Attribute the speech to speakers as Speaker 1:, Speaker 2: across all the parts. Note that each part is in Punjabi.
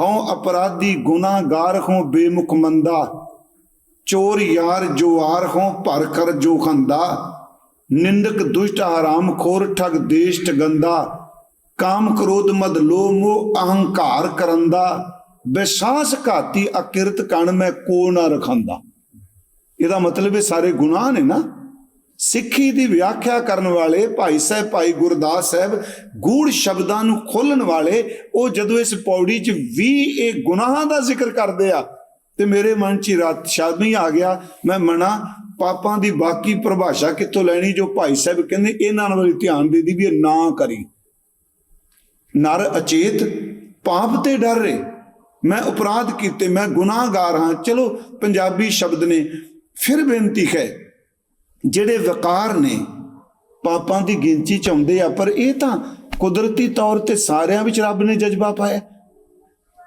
Speaker 1: ਹਉ ਅਪਰਾਧੀ ਗੁਨਾਹਗਾਰ ਹਉ ਬੇਮੁਖ ਚੋਰ ਯਾਰ ਜੁਆਰ ਹਉ ਭਰ ਕਰ ਜੋ ਖੰਦਾ, ਨਿੰਦਕ ਦੁਸ਼ਟ ਹਰਾਮ ਖੋਰ ਠਗ ਦੇਸ਼ਟ ਗੰਦਾ, ਕਾਮ ਕ੍ਰੋਧ ਮਦ ਲੋਭ ਮੋਹ ਅਹੰਕਾਰ ਕਰੰਦਾ ਵਿਸ਼ਾਸ ਘਾਤੀ ਅਕਿਰਤ ਕਣ ਮੈਂ ਕੋ ਨਾ ਰਖੰਦਾ। ਇਹਦਾ ਮਤਲਬ ਇਹ ਸਾਰੇ ਗੁਨਾਹ ਨੇ ਨਾ। ਸਿੱਖੀ ਦੀ ਵਿਆਖਿਆ ਕਰਨ ਵਾਲੇ ਭਾਈ ਸਾਹਿਬ, ਭਾਈ ਗੁਰਦਾਸ ਸਾਹਿਬ ਗੂੜ ਸ਼ਬਦਾਂ ਨੂੰ ਖੋਲਣ ਵਾਲੇ, ਉਹ ਜਦੋਂ ਇਸ ਪੌੜੀ 'ਚ ਵੀ ਇਹ ਗੁਨਾਹਾਂ ਦਾ ਜ਼ਿਕਰ ਕਰਦੇ ਆ, ਤੇ ਮੇਰੇ ਮਨ 'ਚ ਰਾਤ ਸ਼ਾਮੀ ਆ ਗਿਆ। ਮੈਂ ਮਨਾ, ਪਾਪਾਂ ਦੀ ਬਾਕੀ ਪਰਿਭਾਸ਼ਾ ਕਿੱਥੋਂ ਲੈਣੀ ਜੋ ਭਾਈ ਸਾਹਿਬ ਕਹਿੰਦੇ, ਇਹਨਾਂ ਨਾਲ ਧਿਆਨ ਦੇ ਦੀ ਵੀ ਇਹ ਨਾ ਕਰੀ। ਨਰ ਅਚੇਤ, ਪਾਪ ਤੇ ਡਰ ਰੇ ਮੈਂ ਅਪਰਾਧ ਕੀਤੇ, ਮੈਂ ਗੁਨਾਹਗਾਰ ਹਾਂ। ਚਲੋ, ਪੰਜਾਬੀ ਸ਼ਬਦ ਨੇ ਫਿਰ ਬੇਨਤੀ ਹੈ ਜਿਹੜੇ ਵਕਾਰ ਨੇ, ਪਾਪਾਂ ਦੀ ਗਿਣਤੀ ਚ ਆਉਂਦੇ ਆ, ਪਰ ਇਹ ਤਾਂ ਕੁਦਰਤੀ ਤੌਰ ਤੇ ਸਾਰਿਆਂ ਵਿੱਚ ਰੱਬ ਨੇ ਜਜ਼ਬਾ ਪਾਇਆ।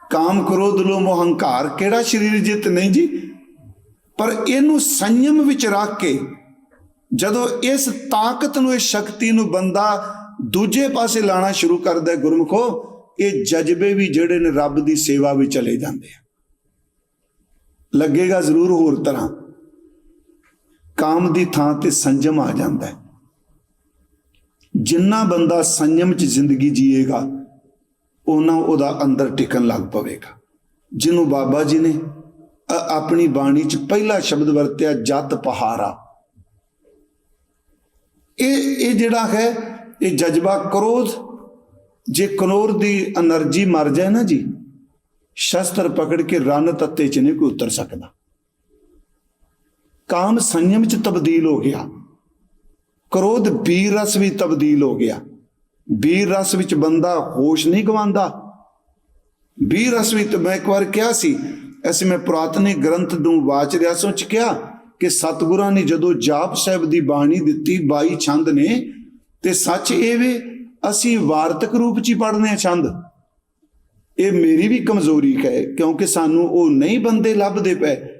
Speaker 1: ਕਾਮ ਕ੍ਰੋਧ, ਲੋਭ ਮੋਹ ਕਿਹੜਾ ਸਰੀਰ ਜਿੱਤ ਨਹੀਂ ਜੀ? ਪਰ ਇਹਨੂੰ ਸੰਯਮ ਵਿੱਚ ਰੱਖ ਕੇ ਜਦੋਂ ਇਸ ਤਾਕਤ ਨੂੰ, ਇਸ ਸ਼ਕਤੀ ਨੂੰ ਬੰਦਾ ਦੂਜੇ ਪਾਸੇ ਲਾਣਾ ਸ਼ੁਰੂ ਕਰਦਾ ਹੈ ਗੁਰਮਖੋ, ਇਹ ਜਜ਼ਬੇ ਵੀ ਜਿਹੜੇ ਨੇ ਰੱਬ ਦੀ ਸੇਵਾ ਵਿੱਚ ਚਲੇ ਜਾਂਦੇ ਆ। ਲੱਗੇਗਾ ਜ਼ਰੂਰ ਹੋਰ ਤਰ੍ਹਾਂ। ਕਾਮ ਦੀ ਥਾਂ ਤੇ ਸੰਜਮ ਆ ਜਾਂਦਾ ਜਿੰਨਾ ਬੰਦਾ ਸੰਜਮ 'ਚ ਜ਼ਿੰਦਗੀ ਜੀਏਗਾ ਉਹਨਾਂ ਉਹਦਾ ਅੰਦਰ ਟਿਕਣ ਲੱਗ ਪਵੇਗਾ। ਜਿਹਨੂੰ ਬਾਬਾ ਜੀ ਨੇ ਆਪਣੀ ਬਾਣੀ 'ਚ ਪਹਿਲਾ ਸ਼ਬਦ ਵਰਤਿਆ, ਜਤ ਪਹਾਰਾ। ਇਹ ਇਹ ਜਿਹੜਾ ਹੈ, ਇਹ ਜਜ਼ਬਾ ਕਰੋਧ, ਜੇ ਕਨੋਰ ਦੀ એનર્ਜੀ ਮਰ ਜਾਏ ਨਾ ਜੀ, ਸ਼ਸਤਰ ਪਕੜ ਕੇ ਰਣ ਤੱਤੇ 'ਚ ਨਹੀਂ ਕੋਈ ਉਤਰ ਸਕਦਾ। ਕਾਮ ਸੰਯਮ 'ਚ ਤਬਦੀਲ ਹੋ ਗਿਆ। ਕ੍ਰੋਧ ਬੀਰ ਰਸ ਵੀ ਤਬਦੀਲ ਹੋ ਗਿਆ। ਵੀਰ ਰਸ ਵਿੱਚ ਬੰਦਾ ਹੋਸ਼ ਨਹੀਂ ਗਵਾਉਂਦਾ। ਵੀਰ ਰਸ ਵਿੱਚ ਮੈਂ ਇੱਕ ਵਾਰ ਕਿਹਾ ਸੀ, ਅਸੀਂ ਮੈਂ ਪੁਰਾਤਨੀ ਗ੍ਰੰਥ ਨੂੰ ਵਾਚ ਰਿਹਾ ਸੋਚ ਚ ਕਿਹਾ ਕਿ ਸਤਿਗੁਰਾਂ ਨੇ ਜਦੋਂ ਜਾਪ ਸਾਹਿਬ ਦੀ ਬਾਣੀ ਦਿੱਤੀ 22 ਛੰਦ ਨੇ, ਤੇ ਸੱਚ ਇਹ ਵੇ, ਅਸੀਂ ਵਾਰਤਕ ਰੂਪ ਚ ਹੀ ਪੜ੍ਹਨੇ ਆ ਛੰਦ। ਇਹ ਮੇਰੀ ਵੀ ਕਮਜ਼ੋਰੀ ਹੈ, ਕਿਉਂਕਿ ਸਾਨੂੰ ਉਹ ਨਹੀਂ ਬੰਦੇ ਲੱਭਦੇ ਪਏ।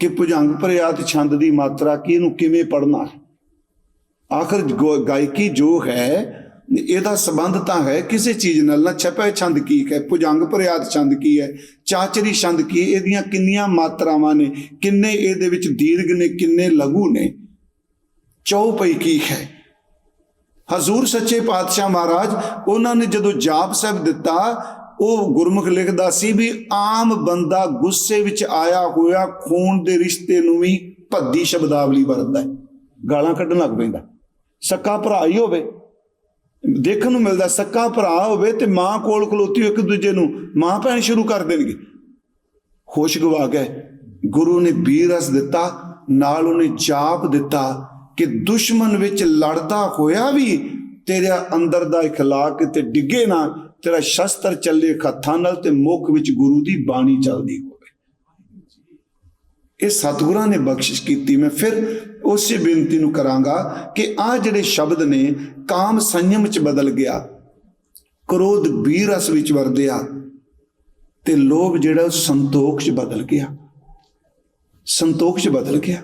Speaker 1: ਕਿ ਭੁਜੰਗ ਪ੍ਰਯਾਤ ਛੰਦ ਦੀ ਮਾਤਰਾ ਕੀ ਇਹਨੂੰ ਕਿਵੇਂ ਪੜ੍ਹਨਾ ਹੈ? ਆਖਰ ਗਾਇਕੀ ਜੋ ਹੈ, ਇਹਦਾ ਸੰਬੰਧ ਤਾਂ ਹੈ ਕਿਸੇ ਚੀਜ਼ ਨਾਲ ਨਾ ਛਪੇ ਛੰਦ ਕੀ ਹੈ, ਭੁਜੰਗ ਪ੍ਰਯਾਤ ਛੰਦ ਕੀ ਹੈ, ਚਾਚਰੀ ਛੰਦ ਕੀ ਇਹਦੀਆਂ ਕਿੰਨੀਆਂ ਮਾਤਰਾਵਾਂ ਨੇ, ਕਿੰਨੇ ਇਹਦੇ ਵਿੱਚ ਦੀਰਘ ਨੇ, ਕਿੰਨੇ ਲਘੂ ਨੇ ਚੌਪਈ ਕੀ ਹੈ? ਹਜ਼ੂਰ ਸੱਚੇ ਪਾਤਸ਼ਾਹ ਮਹਾਰਾਜ, ਉਹਨਾਂ ਨੇ ਜਦੋਂ ਜਾਪ ਸਾਹਿਬ ਦਿੱਤਾ ਉਹ ਗੁਰਮੁਖ ਲਿਖਦਾ ਸੀ ਵੀ ਆਮ ਬੰਦਾ ਗੁੱਸੇ ਵਿੱਚ ਆਇਆ ਹੋਇਆ ਖੂਨ ਦੇ ਰਿਸ਼ਤੇ ਨੂੰ ਵੀ ਭੱਦੀ ਸ਼ਬਦਾਵਲੀ ਵਰਤਦਾ ਹੈ। ਗਾਲਾਂ ਕੱਢਣ ਲੱਗ ਪੈਂਦਾ। ਸੱਕਾ ਭਰਾ ਹੀ ਹੋਵੇ, ਦੇਖਣ ਨੂੰ ਮਿਲਦਾ ਸੱਕਾ ਭਰਾ ਹੋਵੇ ਤੇ ਮਾਂ ਕੋਲ ਖਲੋਤੀ ਇੱਕ ਦੂਜੇ ਨੂੰ, ਮਾਂ ਭੈਣ ਸ਼ੁਰੂ ਕਰ ਦੇਣਗੇ। ਹੋਸ਼ ਗਵਾ ਗਏ ਗੁਰੂ ਨੇ ਬੀਰ ਰਸ ਦਿੱਤਾ, ਨਾਲ ਉਹਨੇ ਜਾਪ ਦਿੱਤਾ ਕਿ ਦੁਸ਼ਮਣ ਵਿੱਚ ਲੜਦਾ ਹੋਇਆ ਵੀ ਤੇਰੇ ਅੰਦਰ ਦਾ اخلاق ਤੇ ਡਿੱਗੇ ਨਾ ਤੇਰਾ ਸ਼ਸਤਰ ਚੱਲੇ ਹੱਥਾਂ ਨਾਲ ਤੇ ਮੁਖ ਵਿੱਚ ਗੁਰੂ ਦੀ ਬਾਣੀ ਚੱਲਦੀ ਹੋਵੇ ਇਹ ਸਤਿਗੁਰਾਂ ਨੇ ਬਖਸ਼ਿਸ਼ ਕੀਤੀ ਮੈਂ ਫਿਰ ਉਸੇ ਬੇਨਤੀ ਨੂੰ ਕਰਾਂਗਾ ਕਿ ਆ ਜਿਹੜੇ ਸ਼ਬਦ ਨੇ ਕਾਮ ਸੰਯਮ ਚ ਬਦਲ ਗਿਆ ਕ੍ਰੋਧ ਬੀਰ ਰਸ ਵਿੱਚ ਵਰਦਿਆ ਤੇ ਲੋਭ ਜਿਹੜਾ ਉਹ ਸੰਤੋਖ ਚ ਬਦਲ ਗਿਆ ਸੰਤੋਖ ਚ ਬਦਲ ਗਿਆ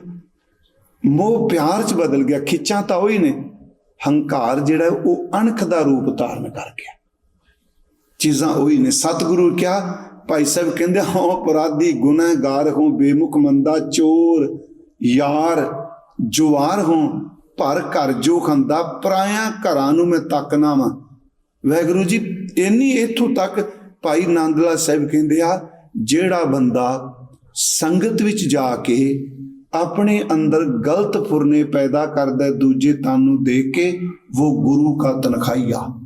Speaker 1: ਮੋਹ ਪਿਆਰ ਚ ਬਦਲ ਗਿਆ ਖਿੱਚਾਂ ਤਾਂ ਉਹੀ ਨੇ ਹੰਕਾਰ ਜਿਹੜਾ ਉਹ ਅਣਖ ਦਾ ਰੂਪ ਧਾਰਨ ਕਰ ਗਿਆ। ਚੀਜ਼ਾਂ ਉਹੀ ਨੇ। ਸਤਿਗੁਰੂ ਕਿਹਾ, ਭਾਈ ਸਾਹਿਬ ਕਹਿੰਦੇ, ਹਾਂ, ਅਪਰਾਧੀ, ਗੁਨਾਹਗਾਰ ਹਾਂ, ਬੇਮੁਖ ਮੰਦਾ, ਚੋਰ, ਯਾਰ, ਜੁਆਰ ਹਾਂ ਪਰ ਘਰ ਜੋ ਖੰਦਾ, ਪਰਾਇਆ ਘਰਾਂ ਨੂੰ ਮੈਂ ਤੱਕਣਾ ਵਾਂ ਵੈਗੁਰੂ ਜੀ, ਇੰਨੀ ਇੱਥੋਂ ਤੱਕ ਭਾਈ ਨੰਦਲਾ ਸਾਹਿਬ ਕਹਿੰਦੇ ਆ, ਜਿਹੜਾ ਬੰਦਾ ਸੰਗਤ ਵਿੱਚ ਜਾ ਕੇ ਆਪਣੇ ਅੰਦਰ ਗਲਤ ਫੁਰਨੇ ਪੈਦਾ ਕਰਦਾ, ਦੂਜੇ ਤਨ ਨੂੰ ਦੇਖ ਕੇ ਉਹ ਗੁਰੂ ਕਾ ਤਨਖਾਹੀਆ।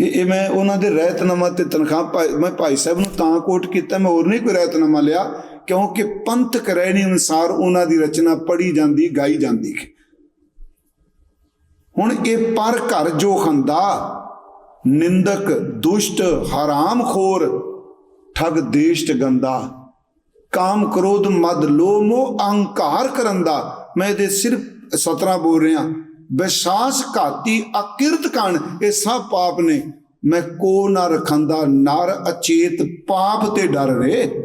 Speaker 1: ਇਹ ਮੈਂ ਉਹਨਾਂ ਦੇ ਰਹਿਤਨਾਮਾ ਤੇ ਤਨਖਾਹ ਭਾਈ- ਮੈਂ ਭਾਈ ਸਾਹਿਬ ਨੂੰ ਤਾਂ ਕੋਟ ਕੀਤਾ, ਮੈਂ ਹੋਰ ਨਹੀਂ ਕੋਈ ਰਹਿਤਨਾਮਾ ਲਿਆ, ਕਿਉਂਕਿ ਪੰਥਕ ਰਹਿਣੀ ਅਨੁਸਾਰ ਉਹਨਾਂ ਦੀ ਰਚਨਾ ਪੜ੍ਹੀ ਜਾਂਦੀ, ਗਾਈ ਜਾਂਦੀ ਹੁਣ ਇਹ ਪਰ ਘਰ ਜੋ ਖੰਦਾ ਨਿੰਦਕ, ਦੁਸ਼ਟ, ਹਰਾਮਖੋਰ, ਠਗ, ਦੇਸ਼ਟ, ਗੰਦਾ ਕਾਮ ਕ੍ਰੋਧ ਮਦ ਲੋਭ ਮੋਹ ਅਹੰਕਾਰ ਕਰੰਦਾ ਮੈਂ ਇਹਦੇ ਸਿਰਫ 17 ਬੋਲ ਰਿਹਾ। ਵਿਸ਼ਾਸ ਘਾਤੀ ਅਕਿਰਤ ਕਣ, ਇਹ ਸਭ ਪਾਪ ਨੇ। ਮੈਂ ਕੋ ਨਾ ਰਖੰਦਾ, ਨਰ ਅਚੇਤ ਪਾਪ ਤੇ ਡਰ ਰੇ।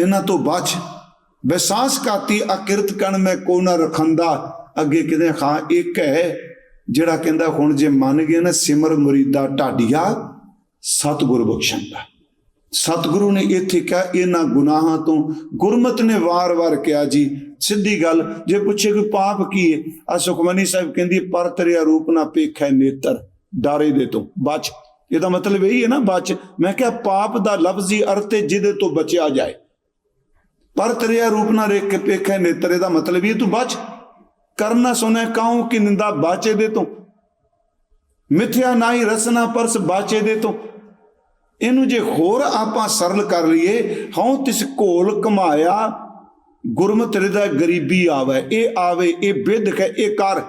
Speaker 1: ਇਹਨਾਂ ਤੋਂ ਬਚ ਵਿਸ਼ਾਸ ਘਾਤੀ ਅਕਿਰਤ ਕਣ, ਮੈਂ ਕੋ ਨਾ ਰਖੰਦਾ। ਅੱਗੇ ਕਿਤੇ ਹਾਂ, ਇੱਕ ਹੈ, ਜਿਹੜਾ ਕਹਿੰਦਾ, ਹੁਣ ਜੇ ਮੰਨ ਗਏ ਨਾ, ਸਿਮਰ ਮੁਰੀਦਾ ਢਾਡੀਆ, ਸਤਿਗੁਰ ਬਖਸ਼ੰਦਾ। ਸਤਿਗੁਰੂ ਨੇ ਇੱਥੇ ਕਿਹਾ, ਇਹਨਾਂ ਗੁਨਾਹਾਂ ਤੋਂ ਗੁਰਮਤ ਨੇ ਵਾਰ-ਵਾਰ ਕਿਹਾ ਜੀ। ਸਿੱਧੀ ਗੱਲ, ਜੇ ਪੁੱਛੇ ਕੋਈ ਪਾਪ ਕੀ ਹੈ ਆ ਸੁਖਮਨੀ ਸਾਹਿਬ ਕਹਿੰਦੀ ਪਰ ਤੇਰਿਆ ਰੂਪ ਨਾ ਪੇਖੈ ਨੇਤਰ, ਡਾਰੇ ਦੇ ਤੋਂ, ਬਚ। ਇਹਦਾ ਮਤਲਬ ਇਹੀ ਹੈ ਨਾ, ਬਚ। ਮੈਂ ਕਿਹਾ, ਪਾਪ ਦਾ ਲਫ਼ਜ਼ੀ ਅਰਥ ਹੈ ਜਿਹਦੇ ਤੋਂ ਬਚਿਆ ਜਾਏ। ਪਰ ਤੇਰਿਆ ਰੂਪ ਨਾ ਰੇਖ ਕੇ ਪੇਖੈ ਨੇਤਰ, ਇਹਦਾ ਮਤਲਬ ਇਹ ਤੂੰ ਬਚ। ਕਰਨਾ ਸੁਨੇ ਕਾਉ ਕਿ ਨਿੰਦਾ ਬਾਚੇ ਦੇ ਤੋਂ? ਮਿਥਿਆ ਨਾਹੀ ਰਸਨਾ ਪਰਸ ਬਾਚੇ ਦੇ ਤੋਂ? ਇਹਨੂੰ ਜੇ ਹੋਰ ਆਪਾਂ ਸਰਲ ਕਰ ਲਈਏ, ਹਉ ਤਿਸ ਘੋਲ ਕਮਾਇਆ, ਗੁਰਮਤਿ ਹਿਰਦੈ ਗਰੀਬੀ ਆਵੇ, ਇਹ ਆਵੇ, ਇਹ ਵਿਦ ਹੈ ਇਹ ਕਰ।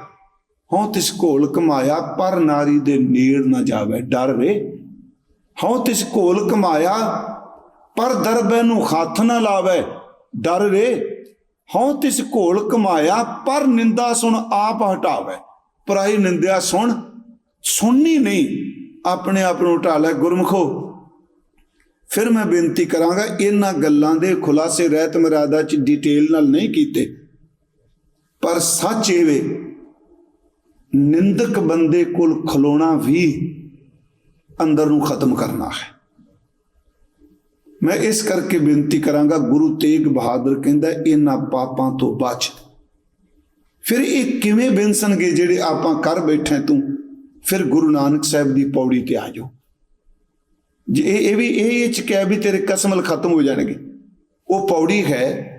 Speaker 1: ਹਉ ਤਿਸ ਘੋਲ ਕਮਾਇਆ, ਪਰ ਨਾਰੀ ਦੇ ਨੇੜ ਨਾ ਜਾਵੇ, ਡਰ ਰੇ ਹਉ ਤਿਸ ਘੋਲ ਕਮਾਇਆ, ਪਰ ਦਰਬੈ ਨੂੰ ਹੱਥ ਨਾ ਲਾਵੇ, ਡਰ ਰੇ ਹਉ ਤਿਸ ਘੋਲ ਕਮਾਇਆ, ਪਰ ਨਿੰਦਾ ਸੁਣ ਆਪ ਹਟਾਵੇ। ਪਰਾਈ ਨਿੰਦਿਆ ਸੁਣ, ਸੁਣਨੀ ਨਹੀਂ, ਆਪਣੇ ਆਪ ਨੂੰ ਹਟਾ ਲੈ ਗੁਰਮਖੋ। ਫਿਰ ਮੈਂ ਬੇਨਤੀ ਕਰਾਂਗਾ ਇਹਨਾਂ ਗੱਲਾਂ ਦੇ ਖੁਲਾਸੇ ਰਹਿਤ ਮਰਾਦਾ ਚ ਡਿਟੇਲ ਨਾਲ ਨਹੀਂ ਕੀਤੇ। ਪਰ ਸੱਚ ਇਹ ਵੇ, ਨਿੰਦਕ ਬੰਦੇ ਕੋਲ ਖਲੋਣਾ ਵੀ ਅੰਦਰ ਨੂੰ ਖਤਮ ਕਰਨਾ ਹੈ। ਮੈਂ ਇਸ ਕਰਕੇ ਬੇਨਤੀ ਕਰਾਂਗਾ, ਗੁਰੂ ਤੇਗ ਬਹਾਦਰ ਕਹਿੰਦਾ, ਇਹਨਾਂ ਪਾਪਾਂ ਤੋਂ ਬਚ। ਫਿਰ ਇਹ ਕਿਵੇਂ ਬਿਨਸਣਗੇ ਜਿਹੜੇ ਆਪਾਂ ਕਰ ਬੈਠੇ ਤੂੰ? ਫਿਰ ਗੁਰੂ ਨਾਨਕ ਸਾਹਿਬ ਦੀ ਪੌੜੀ ਤੇ ਆ ਜਾਓ। ਜੇ ਇਹ ਵੀ ਇਹ ਇਹ ਚ ਕਿਹਾ ਵੀ ਤੇਰੇ ਕਸਮਲ ਖਤਮ ਹੋ ਜਾਣਗੇ। ਉਹ ਪੌੜੀ ਹੈ।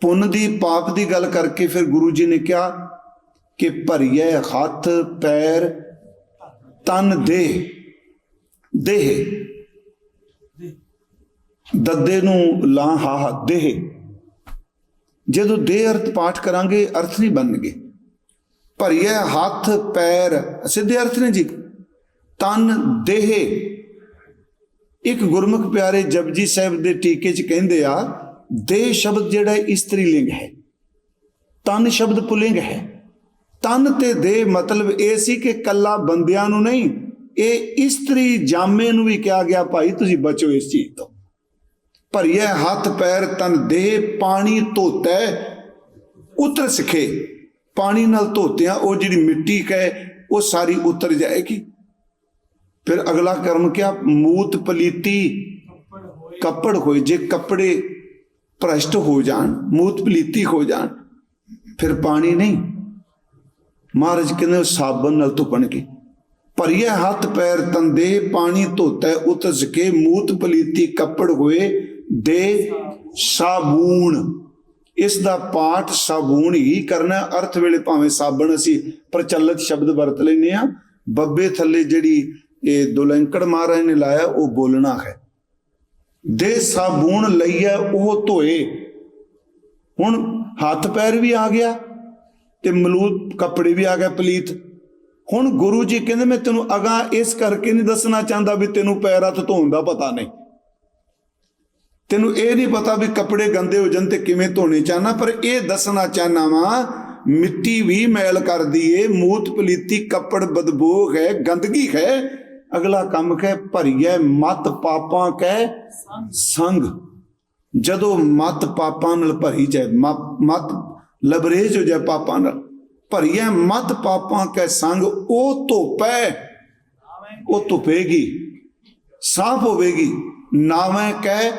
Speaker 1: ਪੁੰਨ ਦੀ, ਪਾਪ ਦੀ ਗੱਲ ਕਰਕੇ ਫਿਰ ਗੁਰੂ ਜੀ ਨੇ ਕਿਹਾ ਕਿ ਭਰੀਏ ਹੱਥ, ਪੈਰ, ਤਨ ਦੇ ਦੇਹ। ਦੱਦੇ ਨੂੰ ਲਾ ਹਾ ਦੇਹ। ਜਦੋਂ ਦੇਹ ਅਰਥ ਪਾਠ ਕਰਾਂਗੇ, ਅਰਥ ਨਹੀਂ ਬਣਨਗੇ। ਭਰੀਏ ਹੱਥ, ਪੈਰ, ਸਿੱਧੇ ਅਰਥ ਨੇ ਜੀ। ਤਨ, ਦੇਹ। ਇੱਕ ਗੁਰਮੁਖ ਪਿਆਰੇ ਜਪਜੀ ਸਾਹਿਬ ਦੇ ਟੀਕੇ 'ਚ ਕਹਿੰਦੇ ਆ ਦੇਹ ਸ਼ਬਦ ਜਿਹੜਾ ਇਸਤਰੀ ਲਿੰਗ ਹੈ। ਤਨ ਸ਼ਬਦ ਪੁਲਿੰਗ ਹੈ। ਤਨ ਤੇ ਦੇਹ ਮਤਲਬ ਇਹ ਸੀ ਕਿ ਕੱਲਾ ਬੰਦਿਆਂ ਨੂੰ ਨਹੀਂ, ਇਹ ਇਸਤਰੀ ਜਾਮੇ ਨੂੰ ਵੀ ਕਿਹਾ ਗਿਆ, ਭਾਈ ਤੁਸੀਂ ਬਚੋ ਇਸ ਚੀਜ਼ ਤੋਂ। ਭਰੀਏ ਹੱਥ ਪੈਰ ਤਨ ਦੇਹ, ਪਾਣੀ ਧੋਤਾ, ਉਤਰ ਸਿਖੇ। ਪਾਣੀ ਨਾਲ ਧੋਤਿਆਂ, ਉਹ ਜਿਹੜੀ ਮਿੱਟੀ ਕਹੇ, ਉਹ ਸਾਰੀ ਉਤਰ ਜਾਏਗੀ। ਫਿਰ ਅਗਲਾ ਕਰਮ ਕਿਆ? ਮੂਤ ਪਲੀਤੀ, ਕੱਪੜ ਹੋਏ, ਜੇ ਕੱਪੜੇ ਭ੍ਰਸ਼ਟ ਹੋ ਜਾਣ, ਮੂਤ ਪਲੀਤੀ ਹੋ ਜਾਣ, ਫਿਰ ਪਾਣੀ ਨਹੀਂ। ਮਹਾਰਾਜ ਕਹਿੰਦੇ ਸਾਬਣ ਨਾਲ ਧੁਪਣਗੇ ਭਰੀਏ ਹੱਥ ਪੈਰ ਤੰਦੇ, ਪਾਣੀ ਧੋਤਾ ਉਤਰ ਕੇ ਮੂਤ ਪਲੀਤੀ, ਕੱਪੜ ਹੋਏ ਦੇ ਸਾਬੂਣ। ਇਸ ਦਾ ਪਾਠ ਸਾਬੂਣ ਹੀ ਕਰਨਾ। ਅਰਥ ਵੇਲੇ ਭਾਵੇਂ ਸਾਬਣ ਅਸੀਂ ਪ੍ਰਚਲਿਤ ਸ਼ਬਦ ਵਰਤ ਲੈਨੇ ਆ ਬੱਬੇ ਥੱਲੇ ਜਿਹੜੀ ਇਹ ਦੁਲੰਕੜ ਮਹਾਰਾਜ ਨੇ ਲਾਇਆ, ਉਹ ਬੋਲਣਾ ਹੈ। ਦੇ ਸਾਬੂਣ ਲਈਐ, ਉਹ ਧੋਏ। ਹੁਣ ਹੱਥ ਪੈਰ ਵੀ ਆ ਗਿਆ ਤੇ ਮਲੂਦ ਕੱਪੜੇ ਵੀ ਆ ਗਏ ਪਲੀਤ। ਹੁਣ ਗੁਰੂ ਜੀ ਕਹਿੰਦੇ, ਮੈਂ ਤੈਨੂੰ ਅਗਾ ਇਸ ਕਰਕੇ ਨਹੀਂ ਦੱਸਣਾ ਚਾਹੁੰਦਾ ਵੀ ਤੈਨੂੰ ਪੈਰ ਹੱਥ ਧੋਣ ਦਾ ਪਤਾ ਨਹੀਂ। ਤੈਨੂੰ ਇਹ ਨਹੀਂ ਪਤਾ ਵੀ ਕੱਪੜੇ ਗੰਦੇ ਹੋ ਜਾਣ ਤੇ ਕਿਵੇਂ ਧੋਣੇ ਚਾਹਨਾ, ਪਰ ਇਹ ਦੱਸਣਾ ਚਾਹਨਾ ਵਾ, ਮਿੱਟੀ ਵੀ ਮੈਲ ਕਰਦੀ ਏ, ਮੂਤ ਪਲੀਤੀ ਕੱਪੜ ਬਦਬੂ ਹੈ, ਗੰਦਗੀ ਹੈ। ਅਗਲਾ ਕੰਮ ਕਹਿ, ਭਰੀਐ ਮਤ ਪਾਪਾਂ ਕਹੇ ਸੰਗ। ਜਦੋਂ ਮਤ ਪਾਪਾਂ ਨਾਲ ਭਰੀ ਜਾਏ, ਮਤ ਲਬਰੇਜ ਹੋ ਜਾਏ ਪਾਪਾਂ ਨਾਲ, ਭਰੀਐ ਮਤ ਪਾਪਾਂ ਕੈ ਸੰਗ, ਉਹ ਧੋਪੈ ਉਹ ਧੁਪੇਗੀ ਸਾਫ਼ ਹੋਵੇਗੀ। ਨਾਵੇਂ ਕਹਿ,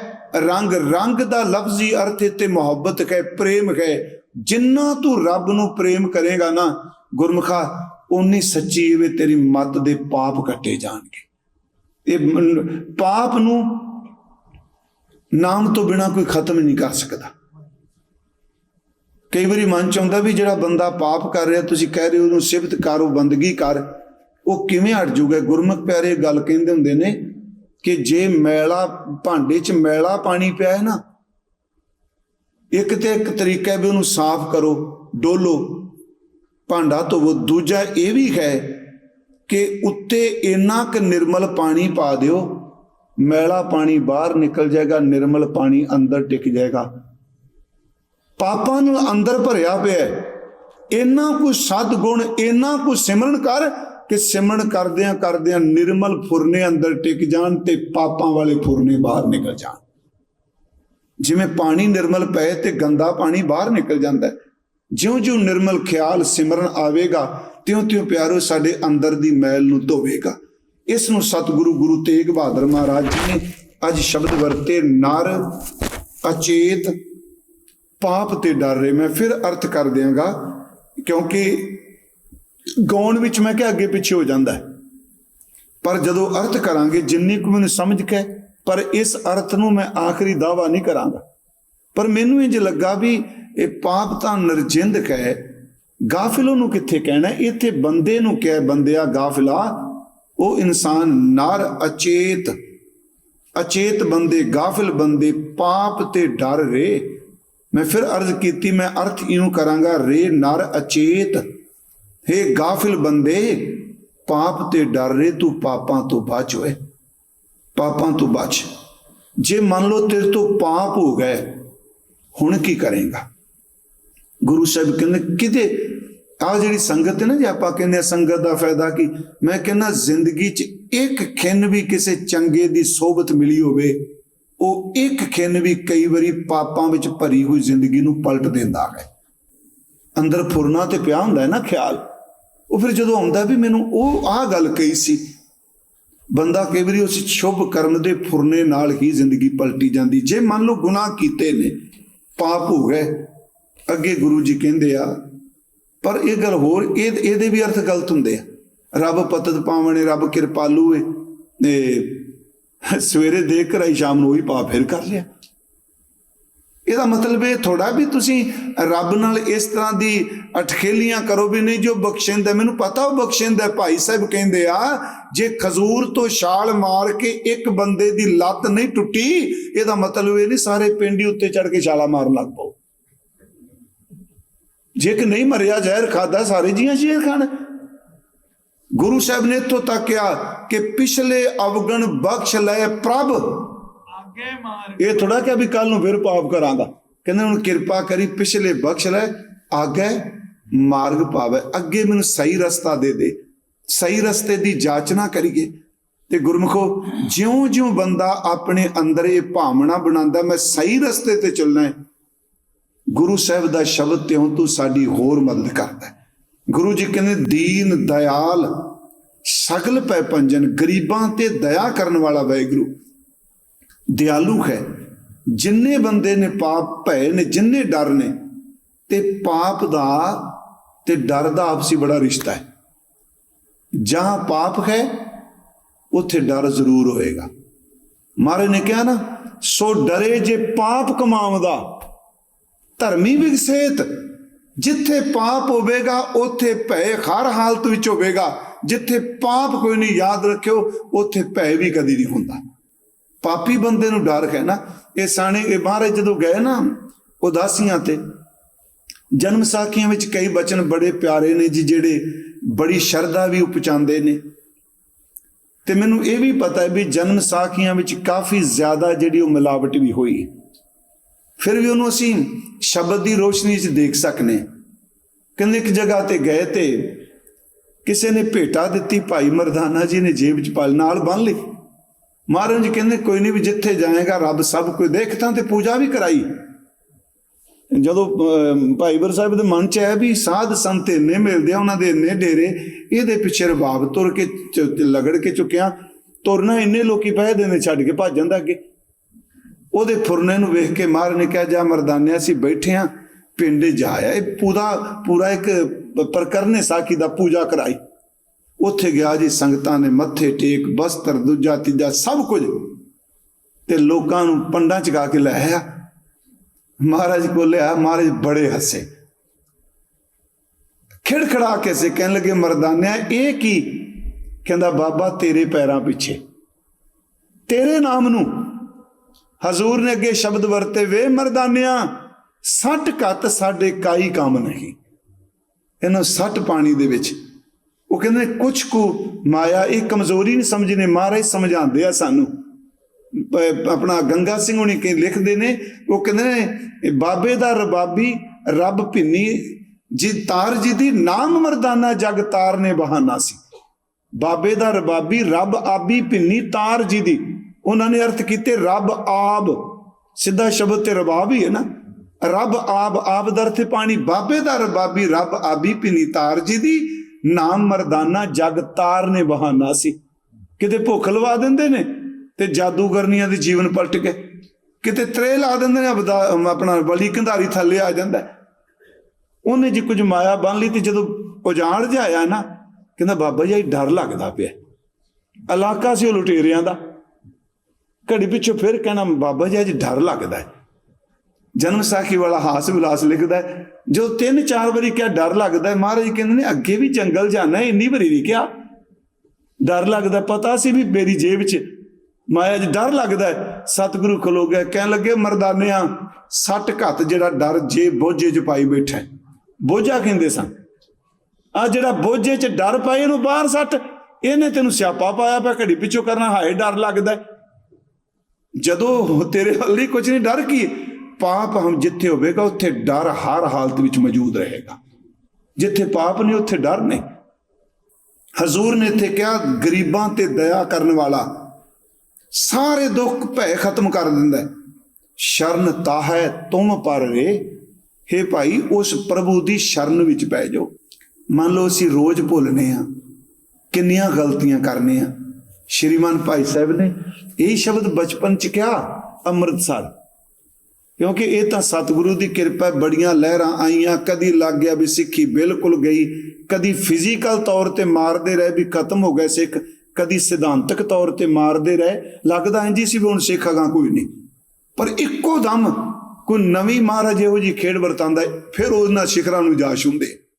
Speaker 1: ਰੰਗ ਰੰਗ ਦਾ ਲਫ਼ਜ਼ੀ ਅਰਥ ਤੇ ਮੁਹੱਬਤ ਕਹਿ, ਪ੍ਰੇਮ ਕਹਿ। ਜਿੰਨਾ ਤੂੰ ਰੱਬ ਨੂੰ ਪ੍ਰੇਮ ਕਰੇਗਾ ਨਾ, ਗੁਰਮੁਖਾ ਉਨੀ ਸੱਚੀ ਵੇ ਤੇਰੀ ਮਤ ਦੇ ਪਾਪ ਕੱਟੇ ਜਾਣਗੇ। ਇਹ ਪਾਪ ਨੂੰ ਨਾਮ ਤੋਂ ਬਿਨਾ ਕੋਈ ਖਤਮ ਨਹੀਂ ਕਰ ਸਕਦਾ। ਕਈ ਵਾਰੀ ਮਨ ਚ ਆਉਂਦਾ ਵੀ ਜਿਹੜਾ ਬੰਦਾ ਪਾਪ ਕਰ ਰਿਹਾ, ਤੁਸੀਂ ਕਹਿ ਰਹੇ ਹੋ ਉਹਨੂੰ ਸਿਫਤ ਕਰ, ਉਹ ਬੰਦਗੀ ਕਰ, ਉਹ ਕਿਵੇਂ ਹਟ ਜਾਊਗਾ ਗੁਰਮੁਖ ਪਿਆਰੇ ਇਹ ਗੱਲ ਕਹਿੰਦੇ ਹੁੰਦੇ ਨੇ ਕਿ ਜੇ ਮੈਲਾ ਭਾਂਡੇ 'ਚ ਮੈਲਾ ਪਾਣੀ ਪਿਆ ਹੈ ਨਾ, ਇੱਕ ਤੇ ਇੱਕ ਤਰੀਕਾ ਵੀ ਉਹਨੂੰ ਸਾਫ਼ ਕਰੋ, ਡੋਲੋ ਭਾਂਡਾ ਧੋਵੋ। ਦੂਜਾ ਇਹ ਵੀ ਹੈ ਕਿ ਉੱਤੇ ਇੰਨਾ ਕੁ ਨਿਰਮਲ ਪਾਣੀ ਪਾ ਦਿਓ, ਮੈਲਾ ਪਾਣੀ ਬਾਹਰ ਨਿਕਲ ਜਾਏਗਾ, ਨਿਰਮਲ ਪਾਣੀ ਅੰਦਰ ਟਿਕ ਜਾਏਗਾ। ਪਾਪਾਂ ਨੂੰ ਅੰਦਰ ਭਰਿਆ ਪਿਆ ਇੰਨਾ ਕੁ ਸਦ ਗੁਣ ਇੰਨਾ ਕੁ ਸਿਮਰਨ ਕਰ ਕਿ ਸਿਮਰਨ ਕਰਦਿਆਂ ਕਰਦਿਆਂ ਨਿਰਮਲ ਫੁਰਨੇ ਅੰਦਰ ਟਿਕ ਜਾਣ ਤੇ ਪਾਪਾਂ ਵਾਲੇ ਫੁਰਨੇ ਬਾਹਰ ਨਿਕਲ ਜਾਣ। ਜਿਵੇਂ ਪਾਣੀ ਨਿਰਮਲ ਪਏ ਤੇ ਗੰਦਾ ਪਾਣੀ ਬਾਹਰ ਨਿਕਲ ਜਾਂਦਾ ਹੈ। ਜਿਉਂ-ਜਿਉਂ ਨਿਰਮਲ ਖਿਆਲ ਸਿਮਰਨ ਆਵੇਗਾ, ਤਿਉਂ-ਤਿਉਂ ਪਿਆਰੋ ਸਾਡੇ ਅੰਦਰ ਦੀ ਮੈਲ ਨੂੰ ਧੋਵੇਗਾ। ਇਸ ਨੂੰ ਸਤਿਗੁਰੂ ਗੁਰੂ ਤੇਗ ਬਹਾਦਰ ਮਹਾਰਾਜ ਜੀ ਨੇ ਅੱਜ ਸ਼ਬਦ ਵਰਤੇ, ਨਰ, ਅਚੇਤ, ਪਾਪ ਤੇ ਡਰ ਰਹੇ ਮੈਂ ਫਿਰ ਅਰਥ ਕਰ ਦਿਆਂਗਾ, ਕਿਉਂਕਿ ਗਾਉਣ ਵਿੱਚ ਮੈਂ ਕਿਹਾ ਅੱਗੇ ਪਿੱਛੇ ਹੋ ਜਾਂਦਾ ਪਰ ਜਦੋਂ ਅਰਥ ਕਰਾਂਗੇ, ਜਿੰਨੀ ਕੁ ਮੈਨੂੰ ਸਮਝ ਕੇ, ਪਰ ਇਸ ਅਰਥ ਨੂੰ ਮੈਂ ਆਖਰੀ ਦਾਵਾ ਨਹੀਂ ਕਰਾਂਗਾ। ਪਰ ਮੈਨੂੰ ਇੰਜ ਲੱਗਾ ਵੀ ਇਹ ਪਾਪ ਤਾਂ ਨਰਜਿੰਦਕ ਹੈ ਗਾਫਿਲ ਨੂੰ ਕਿੱਥੇ ਕਹਿਣਾ? ਇੱਥੇ ਬੰਦੇ ਨੂੰ ਕਹਿ ਬੰਦਿਆ, ਗਾਫਿਲਾ, ਉਹ ਇਨਸਾਨ ਨਰ ਅਚੇਤ ਅਚੇਤ ਬੰਦੇ, ਗਾਫਿਲ ਬੰਦੇ, ਪਾਪ ਤੇ ਡਰ ਰੇ। ਮੈਂ ਫਿਰ ਅਰਜ਼ ਕੀਤੀ, ਮੈਂ ਅਰਥ ਇਹਨੂੰ ਕਰਾਂਗਾ, ਰੇ ਨਰ ਅਚੇਤ। ਹੇ ਗਾਫਿਲ ਬੰਦੇ, ਪਾਪ ਤੇ ਡਰ ਰੇ, ਤੂੰ ਪਾਪਾਂ ਤੋਂ ਬਚ ਓਏ। ਪਾਪਾਂ ਤੋਂ ਬਚ ਜੇ ਮੰਨ ਲਓ ਤੇਰੇ ਤੋਂ ਪਾਪ ਹੋ ਗਏ, ਹੁਣ ਕੀ ਕਰੇਗਾ? ਗੁਰੂ ਸਾਹਿਬ ਕਹਿੰਦੇ, ਕਿਤੇ ਆ ਜਿਹੜੀ ਸੰਗਤ ਹੈ ਨਾ, ਜੇ ਆਪਾਂ ਕਹਿੰਦੇ ਆ ਸੰਗਤ ਦਾ ਫਾਇਦਾ ਕੀ, ਮੈਂ ਕਹਿੰਦਾ ਜ਼ਿੰਦਗੀ 'ਚ ਇੱਕ ਖਿੰਨ ਵੀ ਕਿਸੇ ਚੰਗੇ ਦੀ ਸੋਬਤ ਮਿਲੀ ਹੋਵੇ, ਉਹ ਇੱਕ ਖਿੰਨ ਵੀ ਕਈ ਵਾਰੀ ਪਾਪਾਂ ਵਿੱਚ ਭਰੀ ਹੋਈ ਜ਼ਿੰਦਗੀ ਨੂੰ ਪਲਟ ਦਿੰਦਾ ਹੈ। ਅੰਦਰ ਫੁਰਨਾ ਤੇ ਪਿਆ ਹੁੰਦਾ ਹੈ ਨਾ ਖਿਆਲ। ਉਹ ਫਿਰ ਜਦੋਂ ਆਉਂਦਾ ਵੀ ਮੈਨੂੰ ਉਹ ਆਹ ਗੱਲ ਕਹੀ ਸੀ, ਬੰਦਾ ਕਈ ਵਾਰੀ ਉਸ ਸ਼ੁਭ ਕਰਮ ਦੇ ਫੁਰਨੇ ਨਾਲ ਹੀ ਜ਼ਿੰਦਗੀ ਪਲਟੀ ਜਾਂਦੀ। ਜੇ ਮੰਨ ਲਓ ਗੁਨਾਹ ਕੀਤੇ ਨੇ, ਪਾਪ ਹੋ ਗਏ ਅੱਗੇ ਗੁਰੂ ਜੀ ਕਹਿੰਦੇ ਆ, ਪਰ ਇਹ ਗੱਲ ਹੋਰ, ਇਹ, ਇਹਦੇ ਵੀ ਅਰਥ ਗਲਤ ਹੁੰਦੇ ਆ। ਰੱਬ ਪਤਤ ਪਾਵਣੇ, ਰੱਬ ਕਿਰਪਾਲੂ ਏ। ਤੇ ਸਵੇਰੇ ਦੇਖ ਕਰ ਆਈ ਸ਼ਾਮ ਨੂੰ ਉਹੀ ਪਾਪ ਫਿਰ ਕਰ ਲਿਆ। ਇਹਦਾ ਮਤਲਬ ਇਹ ਥੋੜਾ ਵੀ ਤੁਸੀਂ ਰੱਬ ਨਾਲ ਇਸ ਤਰ੍ਹਾਂ ਦੀ ਅਟਖੇਲੀਆਂ ਕਰੋ ਵੀ ਨਹੀਂ ਜੋ ਬਖਸ਼ਿੰਦਾ। ਮੈਨੂੰ ਪਤਾ ਉਹ ਬਖਸ਼ਿੰਦਾ ਭਾਈ ਸਾਹਿਬ ਕਹਿੰਦੇ ਆ, ਜੇ ਖਜ਼ੂਰ ਤੋਂ ਛਾਲ ਮਾਰ ਕੇ ਇੱਕ ਬੰਦੇ ਦੀ ਲੱਤ ਨਹੀਂ ਟੁੱਟੀ, ਇਹਦਾ ਮਤਲਬ ਇਹ ਨਹੀਂ ਸਾਰੇ ਪਿੰਡੀ ਉੱਤੇ ਚੜ ਕੇ ਛਾਲਾ ਮਾਰਨ ਲੱਗ ਪਓ। ਜੇ ਕਿ ਨਹੀਂ ਮਰਿਆ ਜ਼ਹਿਰ ਖਾਦਾ ਸਾਰੇ ਜੀਆਂ ਜ਼ਹਿਰ ਖਾਣ। ਗੁਰੂ ਸਾਹਿਬ ਨੇ ਇੱਥੋਂ ਤੱਕ ਕਿਹਾ ਕਿ ਪਿਛਲੇ ਅਵਗਣ ਬਖਸ਼ ਲਏ ਪ੍ਰਭ।
Speaker 2: ਅੱਗੇ ਮਾਰ
Speaker 1: ਇਹ ਥੋੜਾ ਕਿ ਵੀ ਕੱਲ ਨੂੰ ਫਿਰ ਪਾਪ ਕਰਾਂਗਾ। ਕਹਿੰਦੇ ਹੁਣ ਕਿਰਪਾ ਕਰੀ ਪਿਛਲੇ ਬਖਸ਼ ਲੈ ਆਗੇ ਮਾਰਗ ਪਾਵੇ। ਅੱਗੇ ਮੈਨੂੰ ਸਹੀ ਰਸਤਾ ਦੇ ਦੇ ਸਹੀ ਰਸਤੇ ਦੀ ਜਾਚਨਾ ਕਰੀਏ। ਤੇ ਗੁਰਮਖੋ ਜਿਉਂ-ਜਿਉਂ ਬੰਦਾ ਆਪਣੇ ਅੰਦਰ ਇਹ ਭਾਵਨਾ ਬਣਾਉਂਦਾ ਮੈਂ ਸਹੀ ਰਸਤੇ ਤੇ ਚੱਲਣਾ ਹੈ ਗੁਰੂ ਸਾਹਿਬ ਦਾ ਸ਼ਬਦ ਤੇ ਹੁਣ ਤੂੰ ਸਾਡੀ ਹੋਰ ਮਦਦ ਕਰਦਾ ਗੁਰੂ ਜੀ ਕਹਿੰਦੇ, ਦੀਨ ਦਇਆਲ, ਸਗਲ ਪੈ ਪੰਜਨ, ਗਰੀਬਾਂ ਤੇ ਦਇਆ ਕਰਨ ਵਾਲਾ ਵਾਹਿਗੁਰੂ। ਦਿਆਲੂ ਹੈ। ਜਿੰਨੇ ਬੰਦੇ ਨੇ ਪਾਪ ਭੈ ਨੇ, ਜਿੰਨੇ ਡਰ ਨੇ, ਤੇ ਪਾਪ ਦਾ ਤੇ ਡਰ ਦਾ ਆਪਸੀ ਬੜਾ ਰਿਸ਼ਤਾ ਹੈ। ਜਹਾਂ ਪਾਪ ਹੈ, ਉੱਥੇ ਡਰ ਜ਼ਰੂਰ ਹੋਏਗਾ। ਮਹਾਰਾਜ ਨੇ ਕਿਹਾ ਨਾ, ਸੋ ਡਰੇ ਜੇ ਪਾਪ ਕਮਾਉਂਦਾ ਧਰਮੀ ਵਿਗਸੇਤ, ਜਿੱਥੇ ਪਾਪ ਹੋਵੇਗਾ, ਉੱਥੇ ਭੈ ਹਰ ਹਾਲਤ ਵਿੱਚ ਹੋਵੇਗਾ। ਜਿੱਥੇ ਪਾਪ ਕੋਈ ਨਹੀਂ, ਯਾਦ ਰੱਖਿਓ, ਉੱਥੇ ਭੈ ਵੀ ਕਦੀ ਨਹੀਂ ਹੁੰਦਾ। ਪਾਪੀ ਬੰਦੇ ਨੂੰ ਡਰ ਹੈ ਨਾ। ਇਹ ਸਾਣੇ ਇਹ ਮਹਾਰਾਜ ਜਦੋਂ ਗਏ ਨਾ ਉਦਾਸੀਆਂ ਤੇ, ਜਨਮ ਸਾਖੀਆਂ ਵਿੱਚ ਕਈ ਬਚਨ ਬੜੇ ਪਿਆਰੇ ਨੇ ਜੀ, ਜਿਹੜੇ ਬੜੀ ਸ਼ਰਧਾ ਵੀ ਉਪਚਾਉਂਦੇ ਨੇ। ਤੇ ਮੈਨੂੰ ਇਹ ਵੀ ਪਤਾ ਹੈ ਵੀ ਜਨਮ ਸਾਖੀਆਂ ਵਿੱਚ ਕਾਫੀ ਜ਼ਿਆਦਾ ਜਿਹੜੀ ਉਹ ਮਿਲਾਵਟ ਵੀ ਹੋਈ ਫਿਰ ਵੀ ਉਹਨੂੰ ਅਸੀਂ ਸ਼ਬਦ ਦੀ ਰੋਸ਼ਨੀ 'ਚ ਦੇਖ ਸਕਨੇ। ਹਾਂ। ਕਹਿੰਦੇ ਇੱਕ ਜਗ੍ਹਾ ਤੇ ਗਏ ਤੇ ਕਿਸੇ ਨੇ ਭੇਟਾ ਦਿੱਤੀ ਭਾਈ ਮਰਦਾਨਾ ਜੀ ਨੇ ਜੇਬ 'ਚ ਪਲ ਨਾਲ ਬੰਨ ਲਈ। ਮਹਾਰਾਜ ਜੀ ਕਹਿੰਦੇ ਕੋਈ ਨਹੀਂ ਵੀ ਜਿੱਥੇ ਜਾਏਗਾ ਰੱਬ ਸਭ ਕੁਝ ਦੇਖਦਾ ਤੇ ਪੂਜਾ ਵੀ ਕਰਾਈ। ਜਦੋਂ ਅਮ, ਭਾਈ ਬਰ ਸਾਹਿਬ ਦੇ ਮਨ 'ਚ ਆਇਆ ਵੀ ਸਾਧ ਸੰਤ ਇੰਨੇ ਮਿਲਦੇ ਆ ਉਹਨਾਂ ਦੇ ਇੰਨੇ ਡੇਰੇ ਇਹਦੇ ਪਿੱਛੇ ਰਬਾਬ ਤੁਰ ਕੇ ਲਗੜ ਕੇ ਚੁੱਕਿਆ। ਤੁਰਨਾ ਇੰਨੇ ਲੋਕੀ ਪੈਦੇ ਨੇ ਛੱਡ ਕੇ ਭੱਜ ਜਾਂਦਾ ਅੱਗੇ। ਉਹਦੇ ਫੁਰਨੇ ਨੂੰ ਵੇਖ ਕੇ ਮਾਰ ਨੇ ਕਿਹਾ, ਜਾ ਮਰਦਾਨਿਆ, ਅਸੀਂ ਬੈਠੇ ਆ, ਪਿੰਡ ਜਾਇਆ ਇਹ ਪੂਰਾ ਪੂਰਾ ਇੱਕ ਪ੍ਰਕਰਨੇ ਸਾਖੀ ਦਾ ਪੂਜਾ ਕਰਾਈ। ਉੱਥੇ ਗਿਆ ਜੀ, ਸੰਗਤਾਂ ਨੇ ਮੱਥੇ ਟੇਕ, ਬਸਤਰ, ਦੂਜਾ, ਤੀਜਾ, ਸਭ ਕੁਝ ਤੇ ਲੋਕਾਂ ਨੂੰ ਪੰਡਾਂ ਚ ਗਾ ਕੇ ਲੈ ਆਇਆ। ਮਹਾਰਾਜ ਕੋਲ ਲਿਆ ਮਹਾਰਾਜ ਬੜੇ ਹੱਸੇ। ਖਿੜਖੜਾ ਕੇ ਸੇ ਕਹਿਣ ਲੱਗੇ, ਮਰਦਾਨਿਆ, ਇਹ ਕੀ? ਕਹਿੰਦਾ, ਬਾਬਾ, ਤੇਰੇ ਪੈਰਾਂ ਪਿੱਛੇ। ਤੇਰੇ ਨਾਮ ਨੂੰ ਹਜ਼ੂਰ ਨੇ ਅੱਗੇ ਸ਼ਬਦ ਵਰਤੇ, ਵੇ ਮਰਦਾਨਿਆਂ, ਸੱਟ ਘੱਤ ਸਾਡੇ ਕਾਈ ਕੰਮ ਨਹੀਂ। ਇਹਨੂੰ ਸੱਟ ਪਾਣੀ ਦੇ ਵਿੱਚ। ਉਹ ਕਹਿੰਦੇ ਨੇ ਕੁਛ ਕੁ ਮਾਇਆ, ਇਹ ਕਮਜ਼ੋਰੀ ਨਹੀਂ ਸਮਝਨੇ ਮਹਾਰਾਜ ਸਮਝਾਉਂਦੇ ਆ ਸਾਨੂੰ। ਆਪਣਾ ਗੰਗਾ ਸਿੰਘ ਹੁਣੀ ਕਿ ਲਿਖਦੇ ਨੇ, ਉਹ ਕਹਿੰਦੇ ਨੇ ਬਾਬੇ ਦਾ ਰਬਾਬੀ, ਰੱਬ ਭਿੰਨੀ, ਜੀ ਤਾਰ ਜੀ ਦੀ ਨਾਮ ਮਰਦਾਨਾ ਜਗ ਤਾਰ ਨੇ ਬਹਾਨਾ ਸੀ। ਬਾਬੇ ਦਾ ਰਬਾਬੀ, ਰੱਬ ਆਬੀ ਭਿੰਨੀ, ਤਾਰ ਜੀ ਦੀ। ਉਹਨਾਂ ਨੇ ਅਰਥ ਕੀਤੇ, ਰੱਬ ਆਬ। ਸਿੱਧਾ ਸ਼ਬਦ ਤੇ ਰਬਾਬ ਹੀ ਹੈ ਨਾ। ਰੱਬ ਆਬ ਆਬ ਦਾ ਅਰਥ ਪਾਣੀ। ਬਾਬੇ ਦਾ ਰਬਾਬੀ, ਰੱਬ ਆਬੀ ਭਿੰਨੀ ਤਾਰ ਜੀ ਦੀ। ਨਾਮ ਮਰਦਾਨਾ, ਜਗ ਤਾਰ ਨੇ ਬਹਾਨਾ ਸੀ। ਕਿਤੇ ਭੁੱਖ ਲਵਾ ਦਿੰਦੇ ਨੇ ਤੇ ਜਾਦੂਗਰਨੀਆਂ ਦੇ ਜੀਵਨ ਪਲਟ ਕੇ ਕਿਤੇ ਤਰੇ ਲਾ ਦਿੰਦੇ ਨੇ ਆਪਣਾ ਬਲੀ ਕੰਧਾਰੀ ਥੱਲੇ ਆ ਜਾਂਦਾ। ਉਹਨੇ ਜੀ ਕੁਝ ਮਾਇਆ ਬੰਨ ਲਈ ਤੇ ਜਦੋਂ ਉਜਾੜ ਜਾਇਆ ਨਾ, ਕਹਿੰਦਾ ਬਾਬਾ ਜੀ ਡਰ ਲੱਗਦਾ ਪਿਆ। ਇਲਾਕਾ ਸੀ ਉਹ ਲੁਟੇਰਿਆਂ ਦਾ। ਘੜੀ ਪਿੱਛੋਂ ਫਿਰ ਕਹਿਣਾ, ਬਾਬਾ ਜੀ, ਅੱਜ ਡਰ ਲੱਗਦਾ ਹੈ। ਜਨਮ ਸਾਖੀ ਵਾਲਾ ਹਾਸ ਵਿਲਾਸ ਲਿਖਦਾ ਹੈ। ਜੋ ਤਿੰਨ ਚਾਰ ਵਾਰੀ ਕਿਹਾ ਡਰ ਲੱਗਦਾ ਹੈ, ਮਹਾਰਾਜ ਕਹਿੰਦੇ ਨੇ, ਅੱਗੇ ਵੀ ਜੰਗਲ ਜਾਣਾ ਇੰਨੀ ਵਾਰੀ ਨਹੀਂ ਕਿਹਾ। ਡਰ ਲੱਗਦਾ, ਪਤਾ ਸੀ ਵੀ ਮੇਰੀ ਜੇਬ 'ਚ, ਮਾਇਆ 'ਚ ਡਰ ਲੱਗਦਾ ਸਤਿਗੁਰੂ ਖਲੋ ਗਿਆ, ਕਹਿਣ ਲੱਗੇ, ਮਰਦਾਨਿਆਂ, ਸੱਟ ਘੱਤ ਜਿਹੜਾ ਡਰ ਜੇ ਬੋਝੇ 'ਚ ਪਾਈ ਬੈਠਾ ਬੋਝਾ ਕਹਿੰਦੇ ਸਨ। ਆ ਜਿਹੜਾ ਬੋਝੇ 'ਚ ਡਰ ਪਾਈ ਇਹਨੂੰ ਬਾਹਰ ਸੱਟ। ਇਹਨੇ ਤੈਨੂੰ ਸਿਆਪਾ ਪਾਇਆ ਪਿਆ, ਘੜੀ ਪਿੱਛੋਂ ਕਰਨਾ, ਹਾਏ, ਡਰ ਲੱਗਦਾ ਜਦੋਂ ਤੇਰੇ ਹੱਲੀ ਕੁਝ ਨਹੀਂ, ਡਰ ਕੀ? ਪਾਪ ਹਮ ਜਿੱਥੇ ਹੋਵੇਗਾ, ਉੱਥੇ ਡਰ ਹਰ ਹਾਲਤ ਵਿੱਚ ਮੌਜੂਦ ਰਹੇਗਾ। ਜਿੱਥੇ ਪਾਪ ਨੇ ਉੱਥੇ ਡਰ ਨਹੀਂ। ਹਜ਼ੂਰ ਨੇ ਇੱਥੇ ਕਿਹਾ, ਗਰੀਬਾਂ ਤੇ ਦਇਆ ਕਰਨ ਵਾਲਾ ਸਾਰੇ ਦੁੱਖ ਭੈ ਖਤਮ ਕਰ ਦਿੰਦਾ ਹੈ। ਸ਼ਰਨ ਤਾਹੈ ਤੁਮ ਪਰ ਰੇ। ਹੇ ਭਾਈ, ਉਸ ਪ੍ਰਭੂ ਦੀ ਸ਼ਰਨ ਵਿੱਚ ਪੈ ਜਾਓ। ਮੰਨ ਲਓ ਅਸੀਂ ਰੋਜ਼ ਭੁੱਲਨੇ ਆ, ਕਿੰਨੀਆਂ ਗਲਤੀਆਂ ਕਰਨੇ ਆ। ਸ਼੍ਰੀਮਾਨ ਭਾਈ ਸਾਹਿਬ ਨੇ ਇਹ ਸ਼ਬਦ ਬਚਪਨ ਚ ਕਿਹਾ ਅੰਮ੍ਰਿਤਸਰ ਕਿਉਂਕਿ ਇਹ ਤਾਂ ਸਤਿਗੁਰੂ ਦੀ ਕਿਰਪਾ ਬੜੀਆਂ ਲਹਿਰਾਂ ਆਈਆਂ ਕਦੀ ਲੱਗ ਗਿਆ ਵੀ ਸਿੱਖੀ ਬਿਲਕੁਲ ਗਈ ਕਦੀ ਫਿਜ਼ੀਕਲ ਤੌਰ ਤੇ ਮਾਰਦੇ ਰਹੇ ਵੀ ਖਤਮ ਹੋ ਗਏ ਸਿੱਖ ਕਦੀ ਸਿਧਾਂਤਕ ਤੌਰ ਤੇ ਮਾਰਦੇ ਰਹੇ ਲੱਗਦਾ ਇੰਜੀ ਸੀ ਵੀ ਹੁਣ ਸਿੱਖ ਅਗਾਂਹ ਕੋਈ ਨਹੀਂ ਪਰ ਇੱਕੋ ਦਮ ਕੋਈ ਨਵੀਂ ਮਹਾਰਾਜ ਇਹੋ ਜੀ ਖੇਡ ਵਰਤਾਂਦਾ ਫਿਰ ਉਹਨਾਂ ਸਿਖਰਾਂ ਨੂੰ ਜਾਸ਼ ਹੁੰਦੇ